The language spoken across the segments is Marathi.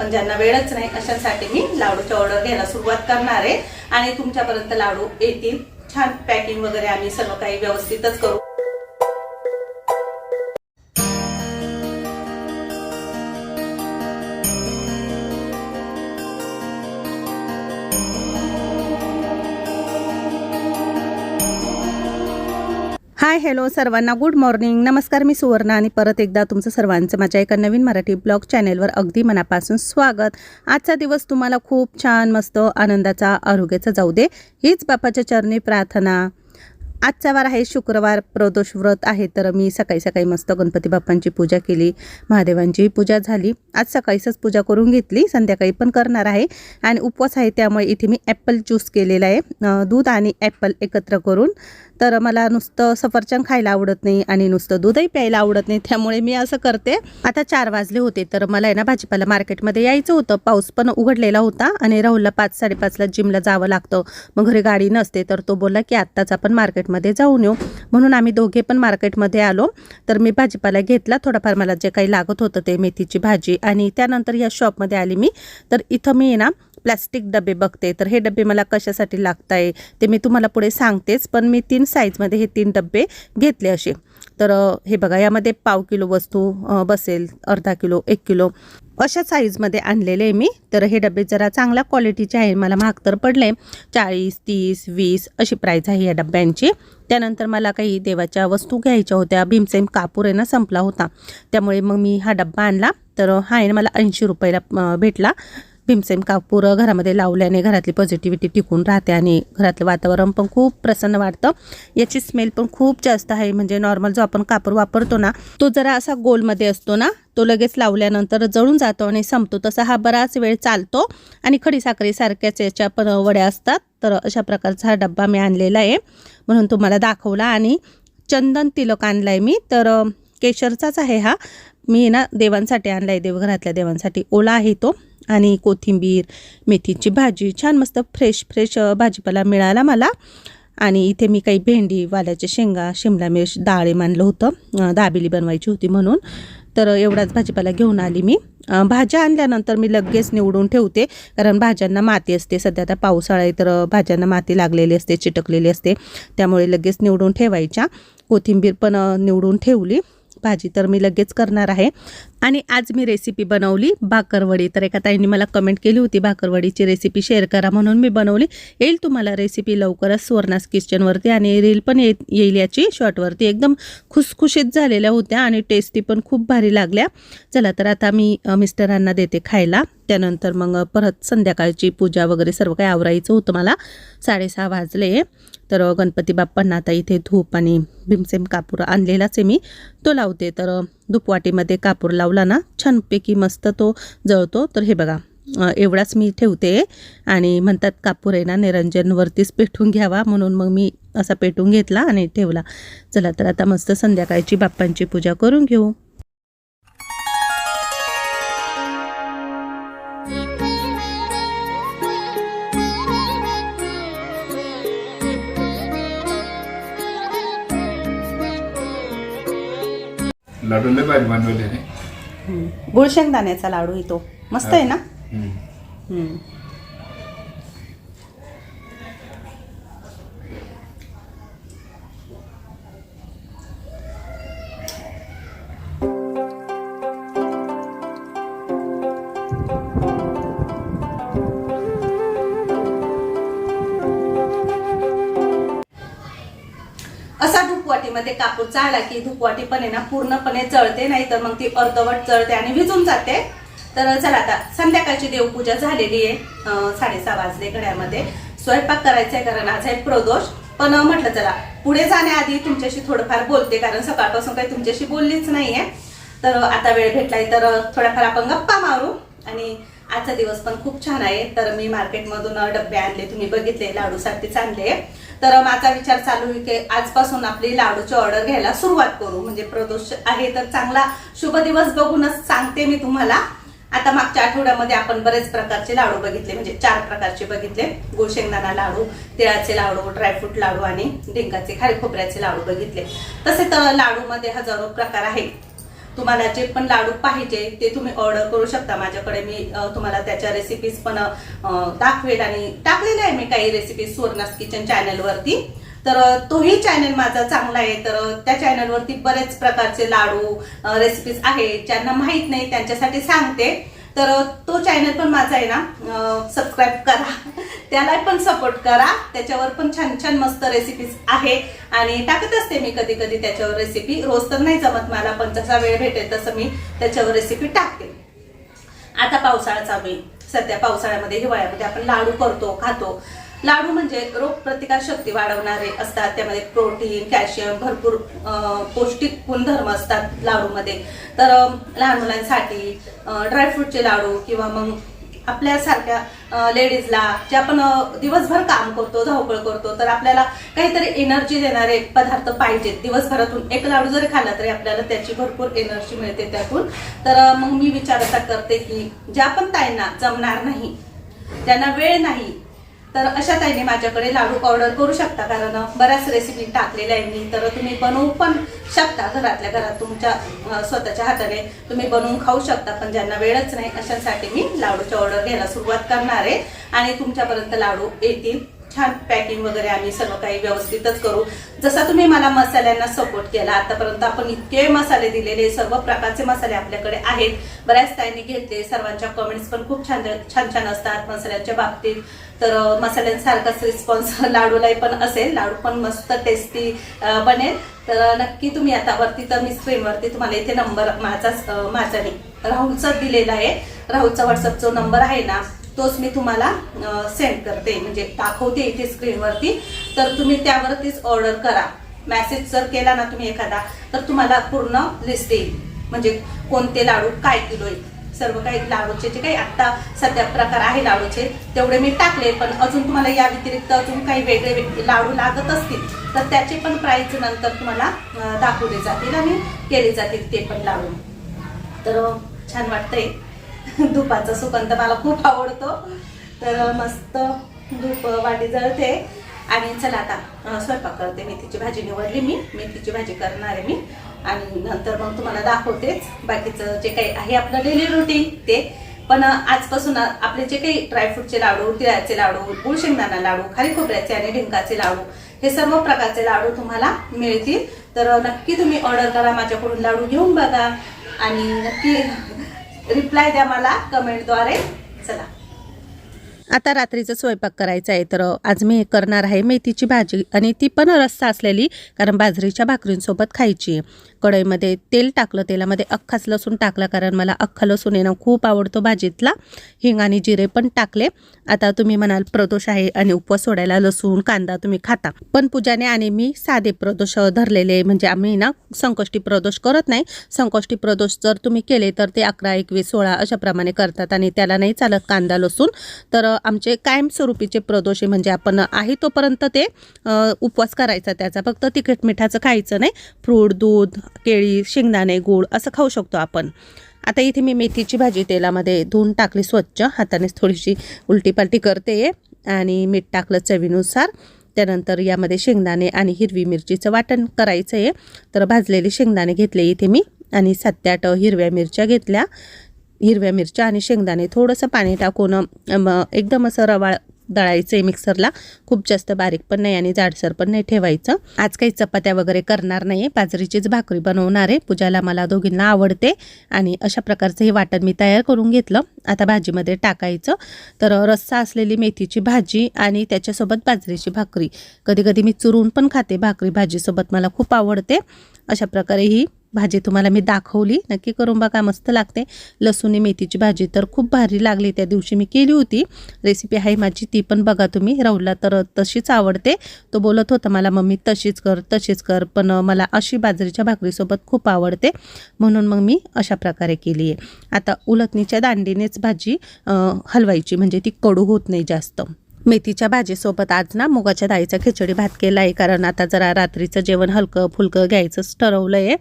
पण ज्यांना वेळच नाही अशासाठी मी लाडूची ऑर्डर घ्यायला सुरुवात करणार आहे. आणि तुमच्यापर्यंत लाडू येतील छान पॅकिंग वगैरे आम्ही सर्व काही व्यवस्थितच करू. हाय हॅलो सर्वांना गुड मॉर्निंग नमस्कार मी सुवर्णा आणि परत एकदा तुमचं सर्वांचं माझ्या एका नवीन मराठी ब्लॉग चॅनेलवर अगदी मनापासून स्वागत. आजचा दिवस तुम्हाला खूप छान मस्त आनंदाचा आरोग्याचा जाऊ दे. हीच बापाच्या चरणी प्रार्थना. आजचा वार आहे शुक्रवार प्रदोष व्रत आहे तर मी सकाळी सकाळी मस्त गणपती बाप्पांची पूजा केली महादेवांची पूजा झाली. आज सकाळीच पूजा करून घेतली संध्याकाळी पण करणार आहे. आणि उपवास आहे त्यामुळे इथे मी ॲपल ज्यूस केलेला आहे दूध आणि ॲपल एकत्र करून. तर मला नुसतं सफरचंद खायला आवडत नाही आणि नुसतं दूधही प्यायला आवडत नाही त्यामुळे मी असं करते. आता चार वाजले होते तर मला आहे ना भाजीपाला मार्केटमध्ये यायचं होतं. पाऊस पण उघडलेला होता आणि राहुलला पाच साडेपाचला जिमला जावं लागतं. मग घरी गाडी नसते तर तो बोलला की आत्ताच आपण मार्केटमध्ये जाऊन येऊ. म्हणून आम्ही दोघे पण मार्केटमध्ये आलो. तर मी भाजीपाला घेतला. थोडाफार मला जे काही लागत होतं ते मेथीची भाजी आणि त्यानंतर या शॉपमध्ये आली मी. तर इथं मी ना प्लॅस्टिक डबे बघते. तर हे डबे मला कशासाठी लागत आहे ते मी तुम्हाला पुढे सांगतेच. पण मी तीन साईजमध्ये हे तीन डबे घेतले असे. तर हे बघा यामध्ये पाव किलो वस्तू बसेल अर्धा किलो एक किलो अशा साईजमध्ये आणलेले आहे मी. तर हे डबे जरा चांगल्या क्वालिटीचे आहे मला महाग तर पडले चाळीस तीस वीस अशी प्राईज आहे या डब्यांची. त्यानंतर मला काही देवाच्या वस्तू घ्यायच्या होत्या. भीमसेम कापूर आहे ना संपला होता. त्यामुळे मग मी हा डब्बा आणला. तर हा आहे ना मला ऐंशी रुपयाला भेटला. भीमसेम कापूर घरामध्ये लावल्याने घरातली पॉझिटिव्हिटी टिकून राहते आणि घरातलं वातावरण पण खूप प्रसन्न वाटतं. याची स्मेल पण खूप जास्त आहे. म्हणजे नॉर्मल जो आपण कापूर वापरतो ना तो जरा असा गोलमध्ये असतो ना तो लगेच लावल्यानंतर जळून जातो आणि संपतो. तसा हा बराच वेळ चालतो आणि खडीसाखरीसारख्याच याच्या पण वड्या असतात. तर अशा प्रकारचा हा डब्बा मी आणलेला आहे. म्हणून तुम्हाला दाखवला आणि चंदन तिलक आणलाय मी. तर केशरचाच आहे हा. मी ना देवांसाठी आणला आहे देवघरातल्या देवांसाठी ओला आहे तो. आणि कोथिंबीर मेथीची भाजी छान मस्त फ्रेश फ्रेश भाजीपाला मिळाला मला. आणि इथे मी काही भेंडी वाल्याच्या शेंगा शिमला मिरच डाळे मानलं होतं. दाबेली बनवायची होती म्हणून. तर एवढाच भाजीपाला घेऊन आली मी. भाज्या आणल्यानंतर मी लगेच निवडून ठेवते. कारण भाज्यांना माती असते. सध्या आता पावसाळा आहे तर भाज्यांना माती लागलेली असते चिटकलेली असते. त्यामुळे लगेच निवडून ठेवायच्या. कोथिंबीर पण निवडून ठेवली. भाजी तर मी लगेच करणार आहे. आणि आज मी रेसिपी बनवली भाकरवडी. तर एका ताईंनी मला कमेंट केली होती भाकरवडीची रेसिपी शेअर करा म्हणून मी बनवली. येईल तुम्हाला रेसिपी लवकरच सुवर्णास किचनवरती आणि रील पण ये येईल याची शॉर्टवरती एकदम खुसखुशीत झालेल्या होत्या आणि टेस्टी पण खूप भारी लागल्या. चला तर आता मी मिस्टरांना देते खायला. त्यानंतर मग परत संध्याकाळची पूजा वगैरे सर्व काही आवरायचं होतं मला. साडेसहा वाजले. तर गणपती बाप्पांना आता इथे धूप आणि भीमसेम कापूर आणलेलाच आहे मी. तो लावते. तर धूपवाटीमध्ये कापूर लावला ना छानपैकी मस्त तो जळतो. तर हे बघा एवढाच मी ठेवते. आणि म्हणतात कापूर आहे ना निरंजनवरतीच पेटून घ्यावा म्हणून मग मी असा पेटून घेतला आणि ठेवला. चला तर आता मस्त संध्याकाळची बाप्पांची पूजा करून घेऊ. लाडू लय भारी बनवले लाडू येतो मस्त आहे ना? हम्म. वाटीमध्ये कापूर चाळला की धुकवाटी पण आहे ना पूर्णपणे जळते नाही तर मग ती अर्धवट जळते आणि विजून जाते. तर चला आता संध्याकाळची देवपूजा झालेली आहे. साडेसहा वाजले घड्यामध्ये स्वयंपाक करायचा आहे कारण आज आहे प्रदोष. पण म्हटलं चला पुढे जाण्याआधी तुमच्याशी थोडंफार बोलते कारण सकाळपासून काही तुमच्याशी बोललीच नाहीये. तर आता वेळ भेटलाय तर थोडाफार थोड्याफार आपण गप्पा मारू आणि आजचा दिवस पण खूप छान आहे. तर मी मार्केटमधून डब्बे आणले तुम्ही बघितले लाडूसाठीच आणले तर माझा विचार चालू आहे की आजपासून आपली लाडूची ऑर्डर घ्यायला सुरुवात करू. म्हणजे प्रदोष आहे तर चांगला शुभ दिवस बघूनच सांगते मी तुम्हाला. आता मागच्या आठवड्यामध्ये आपण बरेच प्रकारचे लाडू बघितले म्हणजे चार प्रकारचे बघितले. गुळ शेंगदाणा लाडू तिळाचे लाडू ड्रायफ्रूट लाडू आणि डिंकाचे खारी खोबऱ्याचे लाडू बघितले. तसे तर लाडूमध्ये हजारो प्रकार आहेत. तुम्हाला जे पण लाडू पाहिजे ते तुम्ही ऑर्डर करू शकता. माझ्याकडे मी तुम्हाला त्याच्या रेसिपीज पण दाखवेल आणि टाकलेल्या आहे मी काही रेसिपीज सुवर्णास किचन चॅनलवरती तर तोही चॅनल माझा चांगला आहे. तर त्या चॅनलवरती बरेच प्रकारचे लाडू रेसिपीज आहेत ज्यांना माहीत नाही त्यांच्यासाठी सांगते. तर तो चॅनल पण माझा आहे ना सबस्क्राईब करा. त्याला पण सपोर्ट करा. त्याच्यावर पण छान छान मस्त रेसिपीज आहे. आणि टाकत असते मी कधी कधी त्याच्यावर रेसिपी रोज तर नाही जमत मला पण जसा वेळ भेटेल तसं मी त्याच्यावर रेसिपी टाकते. आता पावसाळा चालू आहे. सध्या पावसाळ्यामध्ये हिवाळ्यामध्ये आपण लाडू करतो खातो. लाडू म्हणजे रोग प्रतिकार शक्ती वाढवणारे असतात. त्यामध्ये प्रोटीन कॅल्शियम भरपूर पौष्टिक गुणधर्म असतात लाडूमध्ये. तर लहान मुलांसाठी ड्रायफ्रूटचे लाडू किंवा मग आपल्यासारख्या लेडीजला जे आपण दिवसभर काम करतो धावपळ करतो तर आपल्याला काहीतरी एनर्जी देणारे पदार्थ पाहिजेत. दिवसभरातून एक लाडू जरी खाल्ला तरी आपल्याला त्याची भरपूर एनर्जी मिळते त्यातून. तर मग मी विचार असा करते की ज्या पण ताईंना जमणार नाही त्यांना वेळ नाही तर अशा ताईने माझ्याकडे लाडू ऑर्डर करू शकता कारण बऱ्याच रेसिपी टाकलेल्या आहे मी. तर तुम्ही बनवू पण शकता घरातल्या घरात तुमच्या स्वतःच्या हाताने. तुम्ही बनवून खाऊ शकता पण ज्यांना वेळच नाही अशासाठी मी लाडूची ऑर्डर घ्यायला सुरुवात करणार आहे. आणि तुमच्यापर्यंत लाडू येतील. छान पॅकिंग वगैरे आम्ही सर्व काही व्यवस्थितच करू. जसा तुम्ही मला मसाल्यांना सपोर्ट केला आतापर्यंत आपण इतके मसाले दिलेले सर्व प्रकारचे मसाले आपल्याकडे आहेत. बऱ्याच ताईंनी घेतले सर्वांच्या कमेंट्स पण खूप छान छान छान असतात मसाल्यांच्या बाबतीत. तर मसाल्यांसारखाच रिस्पॉन्स लाडूलाही पण असेल. लाडू पण मस्त टेस्टी बनेल. तर नक्की तुम्ही आता वरती तर मी स्क्रीनवरती तुम्हाला इथे नंबर माझाच माझा नाही राहुलचा दिलेला आहे. राहुलचा व्हॉट्सअप जो नंबर आहे ना तोच मी तुम्हाला सेंड करते. म्हणजे दाखवते इथे स्क्रीनवरती तर तुम्ही त्यावरतीच ऑर्डर करा. मेसेज जर केला ना तुम्ही एखादा तर तुम्हाला पूर्ण लिस्ट येईल. म्हणजे कोणते लाडू काय किलो येईल सर्व काही लाडूचे जे काही आत्ता सध्या प्रकार आहे लाडूचे तेवढे मी टाकले. पण अजून तुम्हाला या व्यतिरिक्त अजून काही वेगळे लाडू लागत असतील तर त्याचे पण प्राईज नंतर तुम्हाला दाखवले जातील आणि केले जातील ते पण लाडू. तर छान वाटतंय. धुपाचा सुगंध मला खूप आवडतो. तर मस्त धूप वाटी जळते. आणि चला आता स्वयंपाक करते. मेथीची भाजी निवडली मी. मेथीची भाजी करणार आहे मी. आणि नंतर मग तुम्हाला दाखवतेच बाकीचं जे काही आहे आपलं डेली रुटीन ते. पण आजपासून आपले जे काही ड्रायफ्रूटचे लाडू तिळाचे लाडू गुळ शेंगदाणा लाडू खाली खोबऱ्याचे आणि ढिंकाचे लाडू हे सर्व प्रकारचे लाडू तुम्हाला मिळतील. तर नक्की तुम्ही ऑर्डर करा माझ्याकडून लाडू घेऊन बघा. आणि नक्की रिप्लाय द्या मला कमेंटद्वारे चला. आता रात्रीचा स्वयंपाक करायचा आहे तर आज मी करणार आहे मेथीची भाजी आणि ती पण रस्सा असलेली कारण बाजरीच्या भाकरींसोबत खायची आहे. कढईमध्ये तेल टाकलं तेलामध्ये अख्खाच लसूण टाकला कारण मला अख्खा लसूण येणं खूप आवडतो भाजीतला. हिंग आणि जिरे पण टाकले. आता तुम्ही म्हणाल प्रदोष आहे आणि उपवास सोडायला लसूण कांदा तुम्ही खाता. पण पूजाने आणि मी साधे प्रदोष धरलेले म्हणजे आम्ही ना संकष्टी प्रदोष करत नाही. संकष्टी प्रदोष जर तुम्ही केले तर ते अकरा एकवीस सोळा अशाप्रमाणे करतात आणि त्याला नाही चालत कांदा लसूण. तर आमचे कायमस्वरूपीचे प्रदोष म्हणजे आपण आहे तोपर्यंत ते उपवास करायचा त्याचा. फक्त तिखट मिठाचं खायचं नाही. फ्रूट दूध केळी शेंगदाणे गूळ असं खाऊ शकतो आपण. आता इथे मी मेथीची भाजी तेलामध्ये धुवून टाकली स्वच्छ. हातानेच थोडीशी उलटीपालटी करते. आणि मीठ टाकलं चवीनुसार. त्यानंतर यामध्ये शेंगदाणे आणि हिरवी मिरचीचं वाटण करायचं आहे तर भाजलेले शेंगदाणे घेतले इथे मी. आणि सात ते आठ हिरव्या मिरच्या घेतल्या. हिरव्या मिरच्या आणि शेंगदाणे थोडंसं पाणी टाकून एकदम असं रवाळ दळायचं आहे मिक्सरला. खूप जास्त बारीक पण नाही आणि जाडसर पण नाही ठेवायचं. आज काही चपात्या वगैरे करणार नाही आहे बाजरीचीच भाकरी बनवणार आहे. पूजाला मला दोघींना आवडते आणि अशा प्रकारचं हे वाटण मी तयार करून घेतलं. आता भाजीमध्ये टाकायचं. तर रस्सा असलेली मेथीची भाजी आणि त्याच्यासोबत बाजरीची भाकरी. कधी कधी मी चुरून पण खाते भाकरी भाजीसोबत. मला खूप आवडते. अशा प्रकारे ही भाजी तुम्हाला मी दाखवली. नक्की करून बघा मस्त लागते. लसूणी मेथीची भाजी तर खूप भारी लागली. त्या दिवशी मी केली होती. रेसिपी आहे माझी ती पण बघा तुम्ही. राहुलला तर तशीच आवडते. तो बोलत होता मला मम्मी तशीच कर तशीच कर. पण मला अशी बाजरीच्या भाकरीसोबत खूप आवडते. म्हणून मग मी अशा प्रकारे केली आहे. आता उलटणीच्या दांडीनेच भाजी हलवायची. म्हणजे ती कडू होत नाही जास्त. मेथीच्या भाजीसोबत आज ना मुगाच्या डाळीचा खिचडी भात केला आहे कारण आता जरा रात्रीचं जेवण हलकं फुलकं घ्यायचंच ठरवलं आहे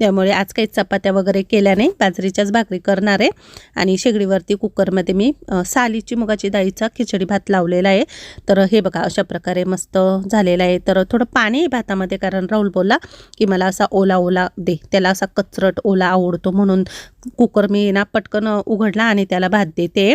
त्यामुळे आज काही चपात्या वगैरे केल्या नाही. बाजरीच्याच भाकरी करणार आहे. आणि शेगडीवरती कुकरमध्ये मी सालीची मुगाची डाळीचा खिचडी भात लावलेला आहे. तर हे बघा अशा प्रकारे मस्त झालेलं आहे. तर थोडं पाणी आहे भातामध्ये कारण राहुल बोलला की मला असा ओला ओला दे. त्याला असा कचरट ओला आवडतो म्हणून कुकर मी ना पटकन उघडला आणि त्याला भात देते.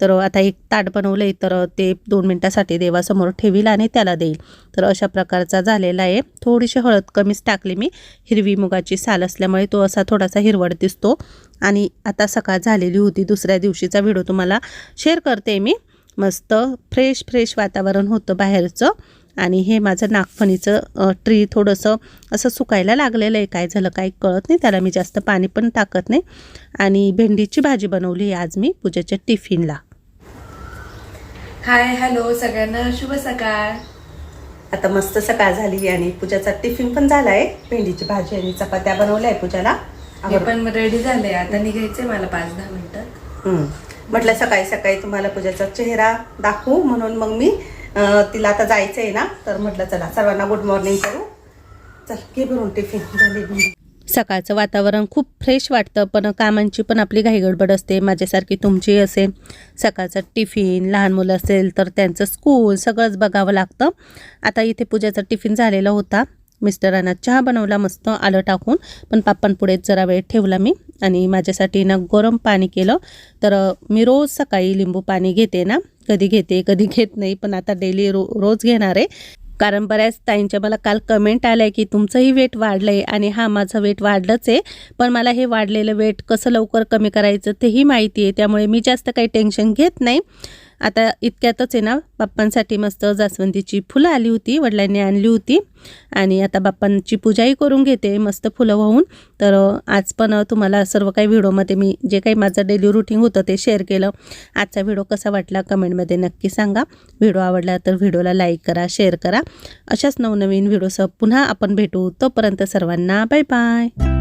तर आता एक ताट बनवलं आहे तर ते दोन मिनटासाठी देवासमोर ठेवील आणि त्याला देईल. तर अशा प्रकारचा झालेला आहे. थोडीशी हळद कमीच टाकली मी. हिरवी मुगाची साल असल्यामुळे तो असा थोडासा हिरवड दिसतो. आणि आता सकाळ झालेली होती. दुसऱ्या दिवशीचा व्हिडिओ तुम्हाला शेअर करते मी. मस्त फ्रेश फ्रेश वातावरण होतं बाहेरचं. आणि हे माझं नागफणीचं ट्री थोडंसं असं सुकायला लागलेलं आहे. काय झालं काही कळत नाही. त्याला मी जास्त पाणी पण टाकत नाही. आणि भेंडीची भाजी बनवली आहे आज मी पूजेच्या टिफिनला. हाय हॅलो सगळ्यांना शुभ सकाळ. आता मस्त सकाळ झाली आणि पूजाचा टिफिन पण झाला आहे भेंडीची भाजी आणि चपात्या बनवल्या आहे पूजाला. मी पण रेडी झाले. आता निघायचंय मला पाच दहा मिनिटं. हम्म. म्हटलं सकाळी सकाळी तुम्हाला पूजाचा चेहरा दाखवू म्हणून मग मी तिला आता जायचं आहे ना तर म्हटलं चला सर्वांना गुड मॉर्निंग करू. चल घे भरून टिफिन झाली. सकाळचं वातावरण खूप फ्रेश वाटतं पण कामांची पण आपली घाई गडबड असते. माझ्यासारखी तुमची असेल सकाळचं टिफिन लहान मुलं असेल तर त्यांचं स्कूल सगळंच बघावं लागतं. आता इथे पूजाचा टिफिन झालेला होता. मिस्टरांना चहा बनवला मस्त आलं टाकून. पण पाप्पांपुढेच जरा वेळ ठेवला मी आणि माझ्यासाठी ना गरम पाणी केलं. तर मी रोज सकाळी लिंबू पाणी घेते ना. कधी घेते कधी घेत नाही पण आता डेली रो रोज घेणार आहे. कारण बऱ्याच ताईंच्या मला काल कमेंट आलं आहे की तुमचंही वेट वाढलं आहे आणि हा माझं वेट वाढलंच आहे. पण मला हे वाढलेलं वेट कसं लवकर कमी करायचं तेही माहिती आहे. त्यामुळे मी जास्त काही टेन्शन घेत नाही. आता इतक्यातच आहे ना बाप्पांसाठी मस्त जास्वंदीची फुलं आली होती वडिलांनी आणली होती. आणि आता बाप्पांची पूजाही करून घेते मस्त फुलं वाहून. तर आज पण तुम्हाला सर्व काही व्हिडिओमध्ये मी जे काही माझं डेली रुटीन होतं ते शेअर केलं. आजचा व्हिडिओ कसा वाटला कमेंटमध्ये नक्की सांगा. व्हिडिओ आवडला तर व्हिडिओला लाईक करा शेअर करा. अशाच नवनवीन व्हिडिओसह पुन्हा आपण भेटू. तोपर्यंत सर्वांना बाय बाय